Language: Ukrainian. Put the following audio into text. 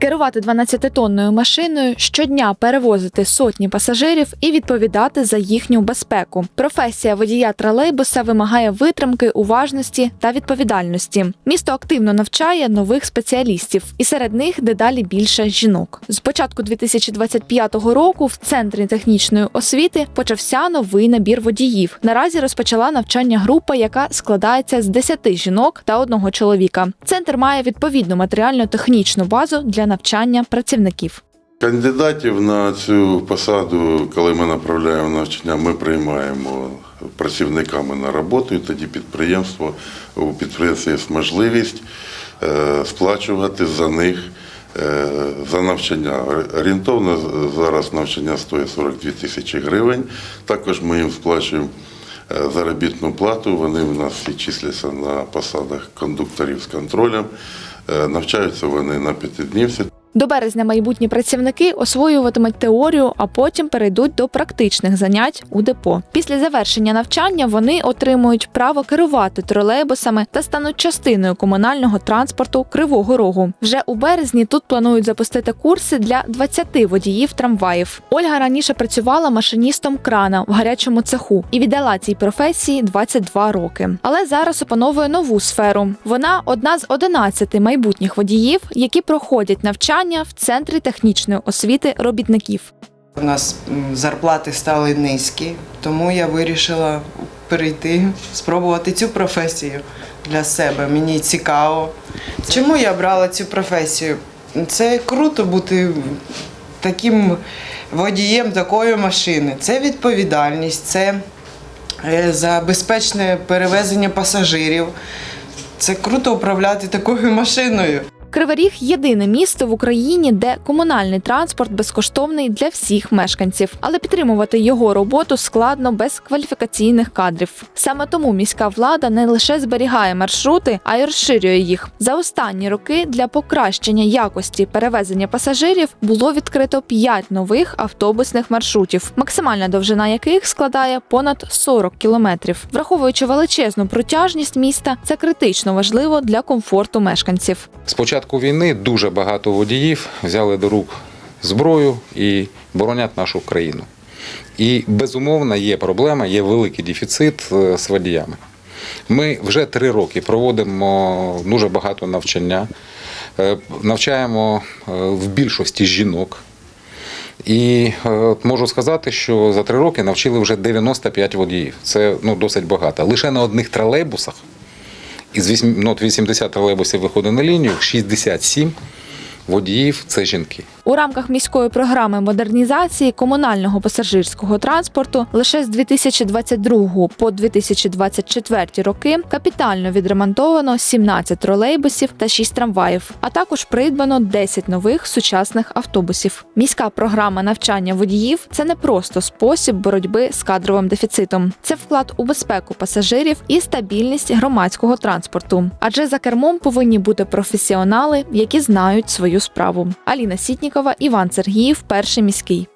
Керувати 12-тонною машиною, щодня перевозити сотні пасажирів і відповідати за їхню безпеку. Професія водія тролейбуса вимагає витримки, уважності та відповідальності. Місто активно навчає нових спеціалістів, і серед них дедалі більше жінок. З початку 2025 року в центрі технічної освіти почався новий набір водіїв. Наразі розпочала навчання група, яка складається з 10 жінок та одного чоловіка. Центр має відповідну матеріально-технічну базу для навчання працівників. Кандидатів на цю посаду, коли ми направляємо навчання, ми приймаємо працівниками на роботу, і тоді підприємство у підприємства є можливість е, сплачувати за них е, за навчання. Орієнтовно зараз навчання стоїть 42 тисячі гривень. Також ми їм сплачуємо е, заробітну плату. Вони в нас всі числяться на посадах кондукторів з контролем. Е, Навчаються вони на п'ятиднівці. До березня майбутні працівники освоюватимуть теорію, а потім перейдуть до практичних занять у депо. Після завершення навчання вони отримують право керувати тролейбусами та стануть частиною комунального транспорту Кривого Рогу. Вже у березні тут планують запустити курси для 20 водіїв трамваїв. Ольга раніше працювала машиністом крана в гарячому цеху і віддала цій професії 22 роки. Але зараз опановує нову сферу. Вона одна з 11 майбутніх водіїв, які проходять навчання в центрі технічної освіти робітників. У нас зарплати стали низькі, тому я вирішила перейти, спробувати цю професію для себе. Мені цікаво. Чому я брала цю професію? Це круто бути таким водієм такої машини. Це відповідальність, це е, за безпечне перевезення пасажирів. Це круто управляти такою машиною. Кривий єдине місто в Україні, де комунальний транспорт безкоштовний для всіх мешканців, але підтримувати його роботу складно без кваліфікаційних кадрів. Саме тому міська влада не лише зберігає маршрути, а й розширює їх. За останні роки для покращення якості перевезення пасажирів було відкрито 5 нових автобусних маршрутів, максимальна довжина яких складає понад 40 кілометрів. Враховуючи величезну протяжність міста, це критично важливо для комфорту мешканців. З початку війни дуже багато водіїв взяли до рук зброю і боронять нашу країну. І безумовно є проблема, є великий дефіцит е, з водіями. Ми вже три роки проводимо дуже багато навчання, Е, навчаємо е, в більшості жінок. І можу сказати, що за три роки навчили вже 95 водіїв. Це ну, досить багато. Лише на одних тролейбусах із вісім- ну, от 80 тролейбусів виходить на лінію, 67 водіїв це жінки. У рамках міської програми модернізації комунального пасажирського транспорту лише з 2022 по 2024 роки капітально відремонтовано 17 тролейбусів та 6 трамваїв, а також придбано 10 нових сучасних автобусів. Міська програма навчання водіїв це не просто спосіб боротьби з кадровим дефіцитом, це вклад у безпеку пасажирів і стабільність громадського транспорту. Адже за кермом повинні бути професіонали, які знають свою справу. Аліна Сітнікова, Іван Сергіїв, перший міський.